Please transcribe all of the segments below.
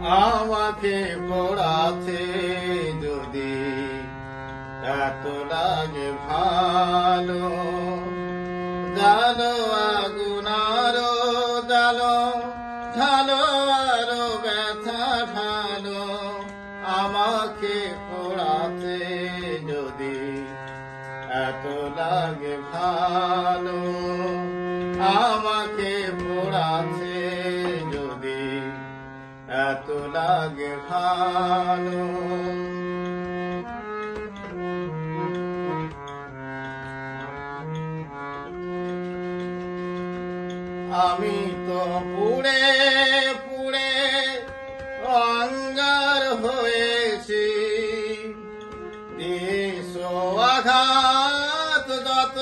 আমাকে পড়াতে যদি এত লাগে ভালো। জানো আগুন আরও জানো আরও ব্যথা ঢালো আমাকে পড়াতে যদি এত লাগে ভালো, আমাকে পড়াতে লাগে ভালো। আমি তো পুড়ে পুড়ে অঙ্গার হয়েছি। আঘাত যত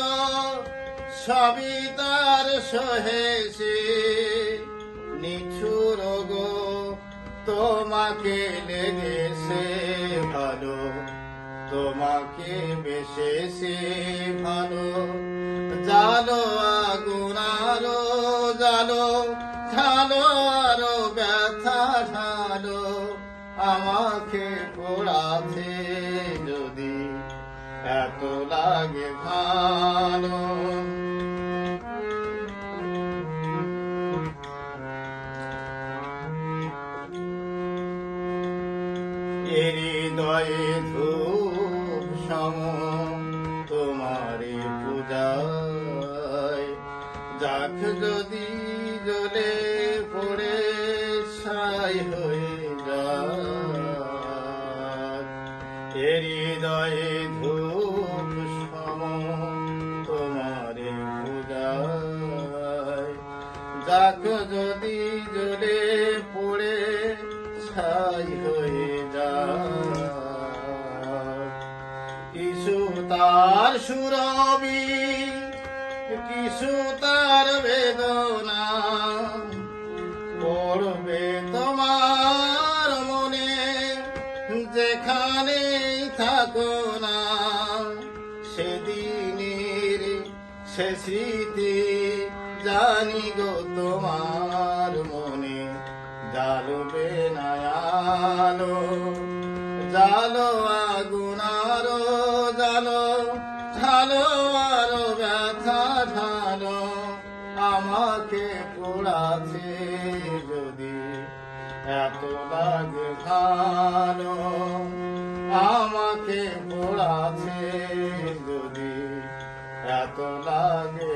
সবই তার সহেছি। তোমাকে লেগেছে ভালো, তোমাকে বেশেছে ভালো। জালো আগুন আরও জালো ঢালো আরও ব্যথা, ঢালো আমাকে পোড়াতে যদি এত লাগে ভালো। হৃদয়ে ধূপ সম তোমারে পূজায়। যাক যদি জ্বলে পড়ে ছাই হয়ে যায় হৃদয়ে ধূপ সম তোমারে পূজায়। যাক যদি তার সুরবি, কিছু তার বেদনা পড়বে তোমার মনে, যেখানে থাকো না। সেদিনের সে স্মৃতি জানি গো তোমার মনে, জ্বালবে না আলো জালো আগুন ঢালো আরও ব্যথা ঢালো, আমাকে পোড়াছে যদি এত লাগে ভালো আমাকে পোড়াছে যদি এত লাগে